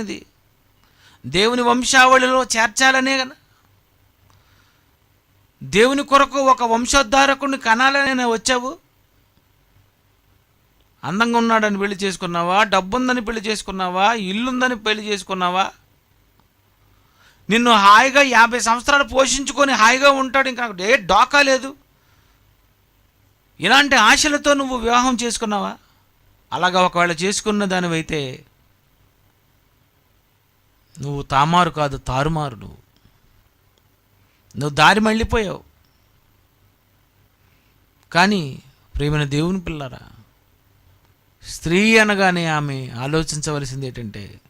ఇది దేవుని వంశావళిలో చేర్చాలనే కదా. దేవుని కొరకు ఒక వంశోద్ధారకుడిని కనాలనే వచ్చావు. అందంగా ఉన్నాడని పెళ్ళి చేసుకున్నావా? డబ్బుందని పెళ్ళి చేసుకున్నావా? ఇల్లుందని పెళ్ళి చేసుకున్నావా? నిన్ను హాయిగా యాభై సంవత్సరాలు పోషించుకొని హాయిగా ఉంటాడు. ఇంకా ఏ డోకా లేదు. ఇలాంటి ఆశలతో నువ్వు వివాహం చేసుకున్నావా? అలాగా ఒకవేళ చేసుకున్న దానివైతే నువ్వు తామారు కాదు తారుమారు నువ్వు. నువ్వు దారి మళ్ళీపోయావు. కానీ ప్రేమైన దేవుని పిల్లరా స్త్రీ అనగానే ఆమె ఆలోచించవలసింది ఏంటంటే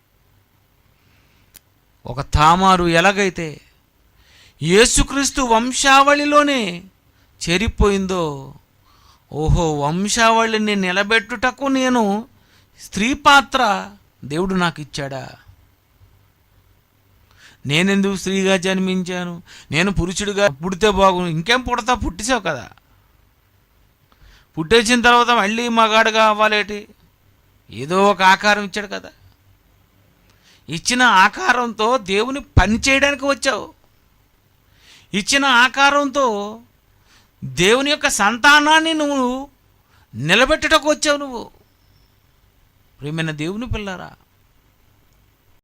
ఒక తామారు ఎలాగైతే యేసుక్రీస్తు వంశావళిలోనే చేరిపోయిందో ఓహో వంశావళిని నిలబెట్టుటకు నేను స్త్రీ పాత్ర దేవుడు నాకు ఇచ్చాడా నేనెందుకు స్త్రీగా జన్మించాను? నేను పురుషుడిగా పుడితే బాగు ఇంకేం పుడతా? పుట్టిసావు కదా. పుట్టేసిన తర్వాత మళ్ళీ మగాడుగా అవ్వాలేటి? ఏదో ఒక ఆకారం ఇచ్చాడు కదా. ఇచ్చిన ఆకారంతో దేవుని పని చేయడానికి వచ్చావు. ఇచ్చిన ఆకారంతో దేవుని యొక్క సంతానాన్ని నువ్వు నిలబెట్టటకు వచ్చావు నువ్వు. ప్రేమైన దేవుని పిల్లరా